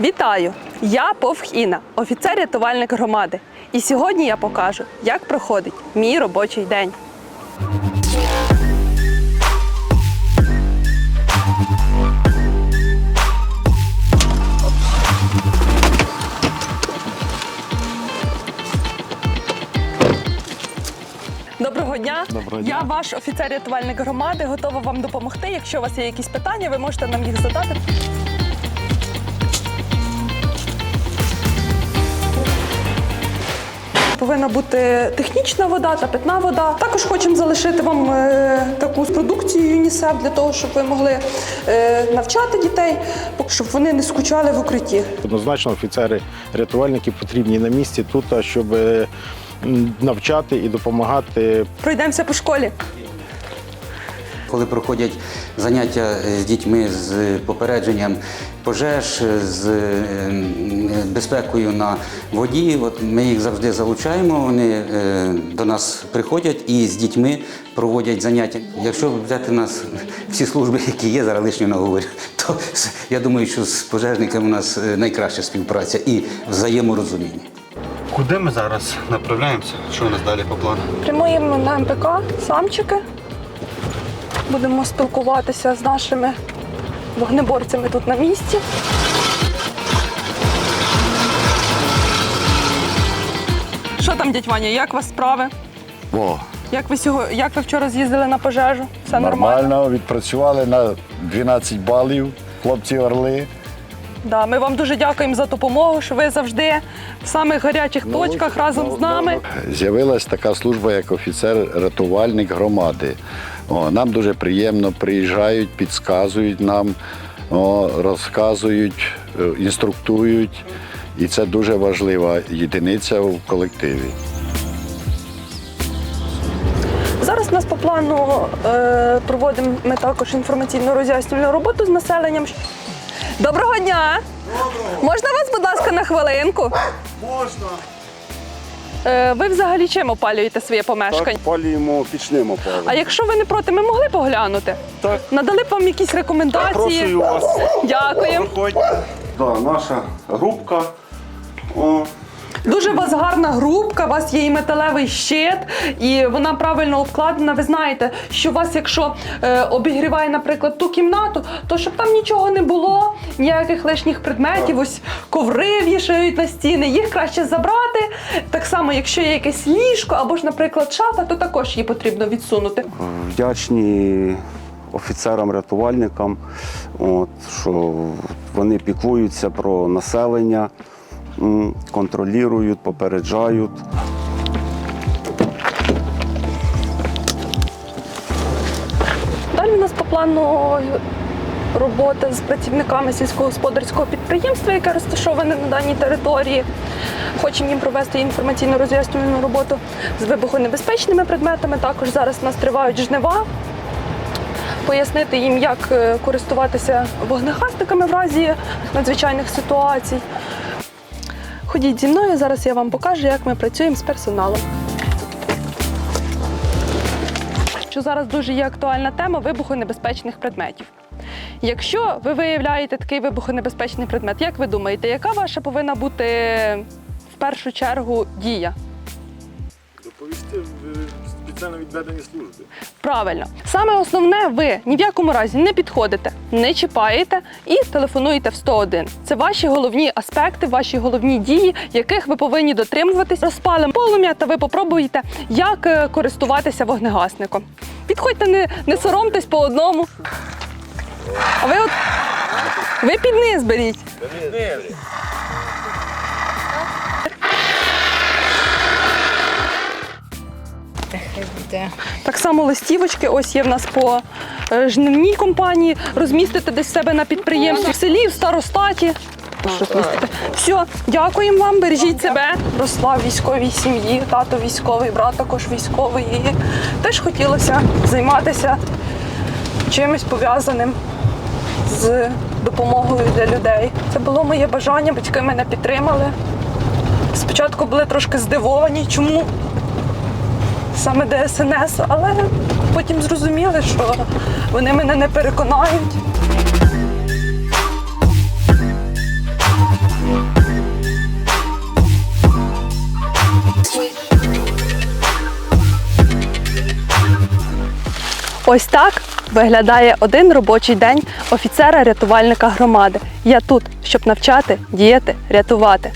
Вітаю! Я Повх Інна, офіцер-рятувальник громади. І сьогодні я покажу, як проходить мій робочий день. Доброго дня! Доброго Я ваш офіцер-рятувальник громади, готова вам допомогти. Якщо у вас є якісь питання, ви можете нам їх задати. Повинна бути технічна вода та питна вода. Також хочемо залишити вам е, таку продукцію ЮНІСЕФ для того, щоб ви могли е, навчати дітей, щоб вони не скучали в укритті. Однозначно, офіцери рятувальники потрібні на місці тут, щоб е, навчати і допомагати Пройдемося по школі. Коли проходять заняття з дітьми з попередженням пожеж, з е, безпекою на воді, от ми їх завжди залучаємо. Вони е, до нас приходять і з дітьми проводять заняття. Якщо взяти нас всі служби, які є, зараз лишньо наговорю, то я думаю, що з пожежниками у нас е, найкраща співпраця і взаєморозуміння. Куди ми зараз направляємося? Що у нас далі по плану? Прямуємо на МПК, самчики. Будемо спілкуватися з нашими вогнеборцями тут на місці. Що там, дядь Ваня, як у вас справи? О, Як ви сього... як ви вчора з'їздили на пожежу? Все нормально? нормально, відпрацювали на 12 балів. Хлопці орли. Да, ми вам дуже дякуємо за допомогу, що ви завжди в самих гарячих Ну, точках разом з нами. З'явилась така служба, як офіцер-рятувальник громади. О, нам дуже приємно приїжджають, підказують нам, о, розказують, е, інструктують. І це дуже важлива єдиниця в колективі. Зараз у нас по плану е, проводимо ми також інформаційно роз'яснювальну роботу з населенням. Доброго дня! Можна вас, будь ласка, на хвилинку? Можна. Е, ви взагалі чим опалюєте своє помешкання? Так, палюємо пічним опалом. А якщо ви не проти, ми могли поглянути? Так. Надали б вам якісь рекомендації? Прошу вас. Дякуємо. Да, наша грубка. О, Дуже у вас гарна грубка, у вас є і металевий щит, і вона правильно обкладена. Ви знаєте, що у вас, якщо е, обігріває, наприклад, ту кімнату, то щоб там нічого не було, ніяких лишніх предметів, ось коври вішають на стіни, їх краще забрати. Так само, якщо є якесь ліжко або ж, наприклад, шафа, то також її потрібно відсунути. вдячні офіцерам-рятувальникам, от, що вони піклуються про населення, контролюють, попереджають. Далі у нас по плану робота з працівниками сільськогосподарського підприємства, яке розташоване на даній території. Хочемо їм провести інформаційно роз'яснювальну роботу з вибухонебезпечними предметами. Також зараз у нас тривають жнива. Пояснити їм, як е, користуватися вогнегасниками в разі надзвичайних ситуацій. Ходіть зі мною, зараз я вам покажу, як ми працюємо з персоналом. що зараз дуже є актуальна тема вибухонебезпечних предметів. Якщо ви виявляєте такий вибухонебезпечний предмет, як ви думаєте, яка ваша повинна бути в першу чергу дія? доповісти спеціально відведені служби. Правильно, саме основне, ви ні в якому разі не підходите, не чіпаєте і телефонуєте в 101. Це ваші головні аспекти, ваші головні дії, яких ви повинні дотримуватись. Розпалимо полум'я, та ви попробуєте, як е, користуватися вогнегасником. Підходьте, не, не соромтесь по одному. А ви от ви під низ беріть. Так само листівочки, ось є в нас по е, жнивній компанії. Розмістите десь себе на підприємстві в селі, в старостаті. Все, дякуємо вам, бережіть себе. Росла в військовій сім'ї, тато військовий, брат також військовий. І теж хотілося займатися чимось пов'язаним з допомогою для людей. Це було моє бажання, батьки мене підтримали. Спочатку були трошки здивовані, чому саме до ДСНС, але потім зрозуміли, що вони мене не переконають. Ось так виглядає один робочий день офіцера-рятувальника громади. Я тут, щоб навчати, діяти, рятувати.